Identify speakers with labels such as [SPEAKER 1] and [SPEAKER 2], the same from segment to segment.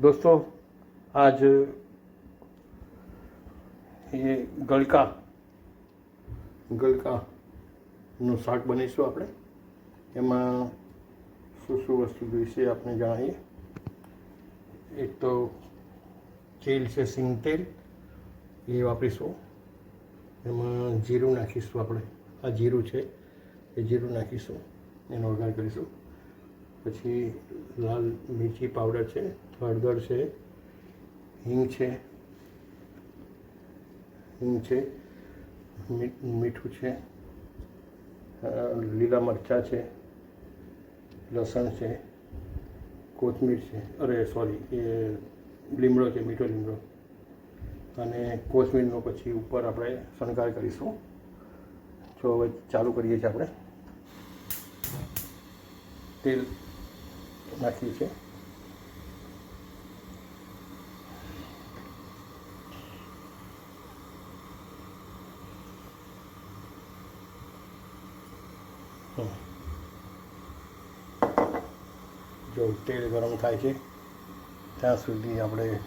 [SPEAKER 1] દોસ્તો, આજ એ ગળકા ગળકાનું શાક બનાવીશું આપણે. એમાં શું શું વસ્તુ વિશે આપણે જાણીએ. એક તો તેલ છે સિંગ તેલ, એ વાપરીશું. એમાં જીરું નાખીશું આપણે. આ જીરું છે, એ જીરું નાખીશું. એનો વઘાર કરીશું. પછી લાલ મીઠી પાવડર છે હળદર છે. હિંગ છે. હિંગ છે. મીઠું છે. લીલા મરચાં છે. લસણ છે. કોથમીર છે. અરે, સોરી, એ લીમડો છે, મીઠો લીમડો. અને કોથમીરનો પછી ઉપર આપણે શણગાર કરીશું. જો હવે ચાલુ કરીએ છીએ આપણે. તેલ નાખીએ છીએ. તેલ ગરમ થાય છે. ત્યાં સુધી આપણે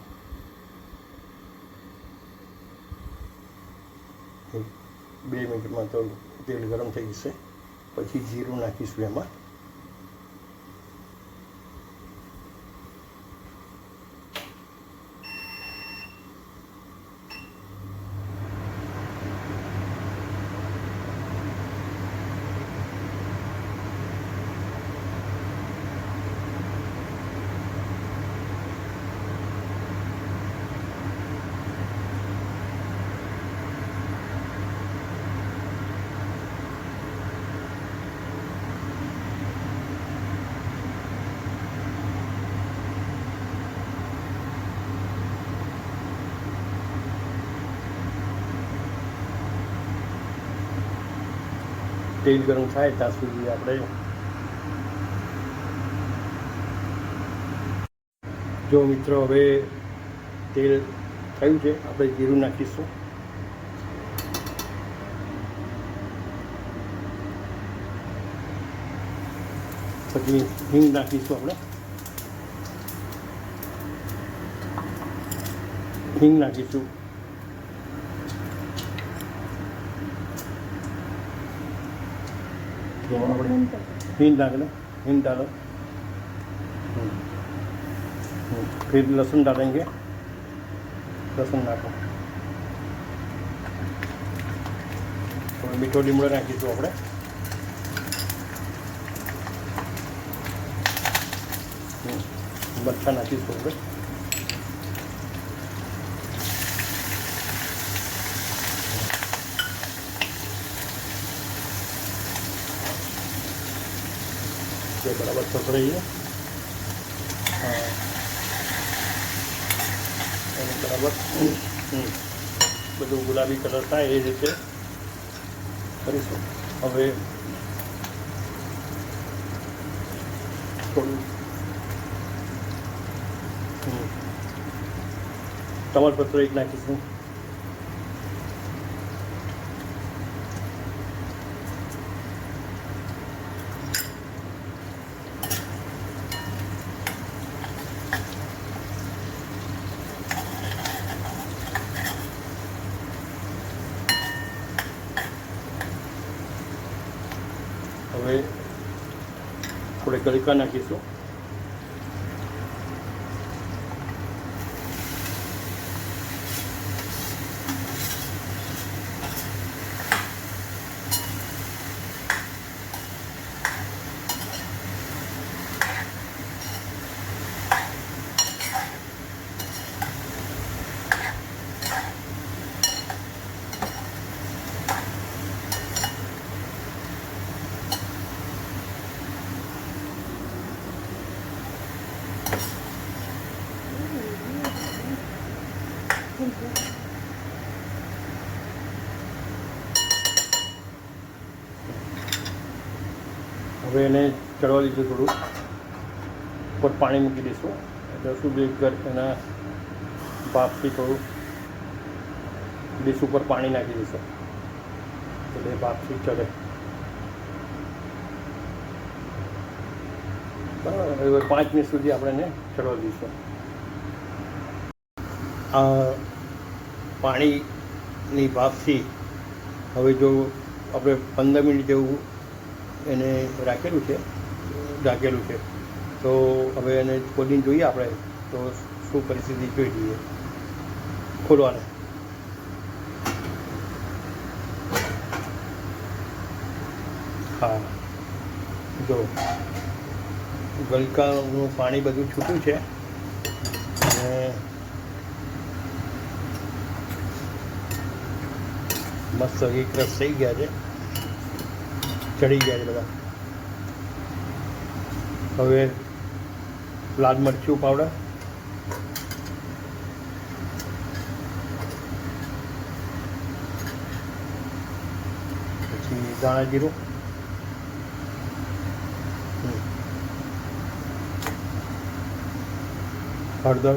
[SPEAKER 1] બે મિનિટમાં તો તેલ ગરમ થઈ જશે. પછી જીરું નાખીશું એમાં. તેલ ગરમ થાય, ત્યાં સુધી આપણે જો મિત્રો હવે તેલ થયું છે, આપણે જીરું નાખીશું. પછી હિંગ નાખીશું આપણે. હિંગ નાખીશું. हिंग डाल लो। हिंग डालो। हम्म। फिर लहसुन डालेंगे। लहसुन डालो। मीठो लीमड़ नाखीश आप मच्छा नाखीश જે બરાબર સતરાઈએ હા એને બરાબર હમ. બધું ગુલાબી કલર થાય એ રીતે કરીશું હવે થોડું હમ. તમાલપત્ર એક નાખીશું હવે ગળકા નાખીશું. હવે એને ચડવા દઈશું થોડું. ઉપર પાણી મૂકી દઈશું. એટલે શું બે ઘર એના બાફથી થોડું ડીશ ઉપર પાણી નાખી દઈશું. એટલે બાફથી ચડે. હવે પાંચ મિનિટ સુધી આપણે એને ચડવા દઈશું. આ પાણીની ભાપથી હવે જો આપણે પંદર મિનિટ જેવું એને રાખેલું છે ઢાંકેલું છે. તો હવે એને ખોલીને જોઈએ આપણે, તો શું પરિસ્થિતિ જોઈ લઈએ. ખોલવાને. હા. જો, ગલકાનું પાણી બધું છૂટું છે. અને મસ્ત એક રસ થઈ ગયા છે. ચડી ગયા છે બધા. હવે લાલ મરચું પાવડર પછી દાણા જીરું. હળદર.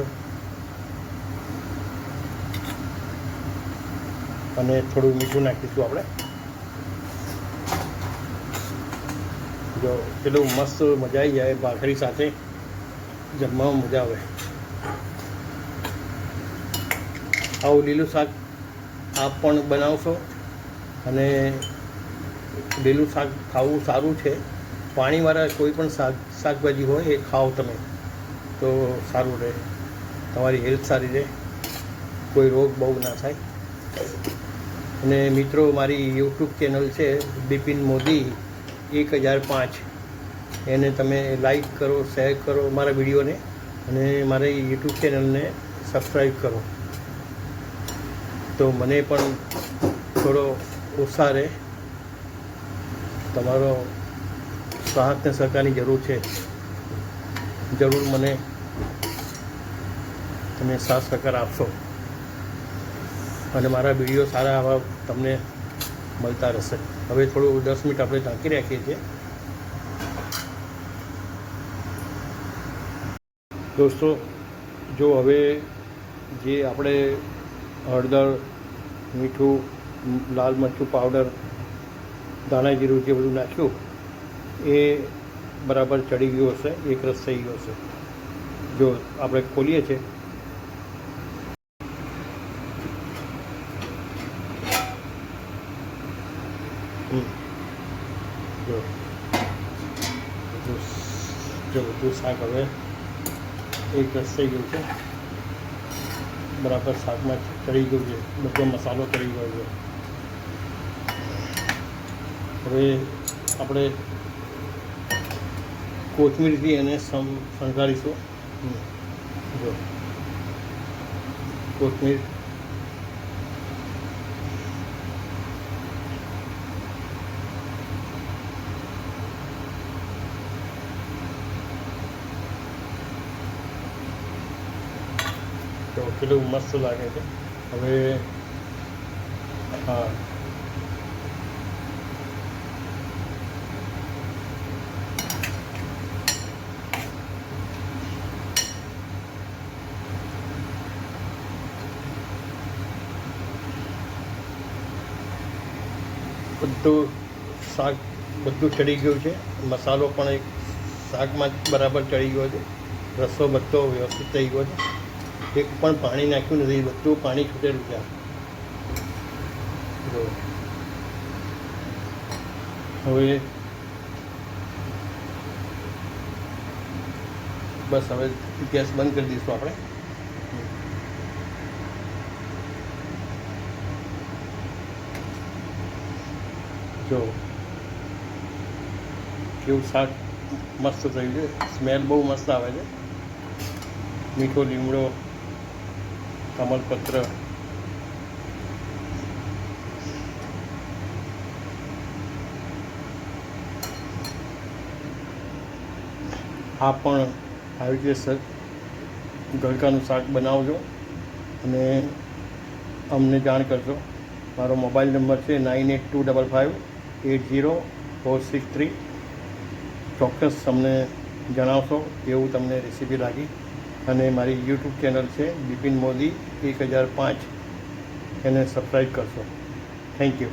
[SPEAKER 1] અને થોડું મીઠું નાખીશું આપણે. જો પેલું મસ્ત મજા આવી જાય ભાખરી સાથે. જમવામાં મજા આવે. આવું લીલું શાક આપ પણ બનાવશો અને લીલું શાક ખાવું સારું છે. પાણીવાળા કોઈ પણ શાક, શાકભાજી હોય એ ખાઓ તમે. તો સારું રહે. તમારી હેલ્થ સારી રહે. કોઈ રોગ બહુ ના થાય. અને મિત્રો, મારી યુટ્યુબ ચેનલ છે બિપિન મોદી. એક હજાર પાંચ. એને તમે લાઈક કરો શેર કરો મારા વિડીયોને અને મારી યુટ્યુબ ચેનલને સબસ્ક્રાઈબ કરો. તો મને પણ થોડો ઉત્સાહ રહે. તમારો સાહસ ને સહકારની જરૂર છે. જરૂર મને તમે સાથ સહકાર આપશો. અને મારા વીડિયો સારા આવા તમને મળતા રહેશે. હવે થોડું દસ મિનિટ આપણે ઢાંકી રાખીએ છીએ. દોસ્તો, જો હવે જે આપણે હળદર, મીઠું, લાલ મરચું પાવડર, ધાણા જીરું જે બધું નાખ્યું, એ બરાબર ચડી ગયું હશે, એક રસ થઈ ગયો હશે. જો આપણે ખોલીએ છીએ હમ. જો બધું જો બધું શાક હવે એક રસ થઈ ગયું છે. બરાબર શાકમાં ચડી ગયું છે. બધો મસાલો ચડી ગયો છે. હવે આપણે કોથમીરથી એને સમ, શણગારીશું. જો. કોથમીર કેટલું મસ્ત લાગે છે. હવે, હા. બધું શાક, બધું ચડી ગયું છે. મસાલો પણ એક શાકમાં બરાબર ચડી ગયો છે. રસો બધો વ્યવસ્થિત થઈ ગયો છે. એક પણ પાણી નાખ્યું નથી બધું પાણી છૂટેલું છે. હવે બસ હવે ગેસ બંધ કરી દઈશું આપણે. જો. કેવું શાક મસ્ત થયું છે. સ્મેલ બહુ મસ્ત આવે છે. મીઠો લીમડો. કમલપત્ર આ પણ આવી રીતે ગળકાનું શાક બનાવજો અને અમને જાણ કરજો. મારો મોબાઈલ નંબર છે nine eight two double five eight zero four six three. ચોક્કસ તમને જણાવશો, એવું તમને રેસીપી લાગી. અને મારી યુટ્યુબ ચેનલ છે બિપિન મોદી એક હજાર પાંચ. એને સબસ્ક્રાઈબ કરશો. Thank you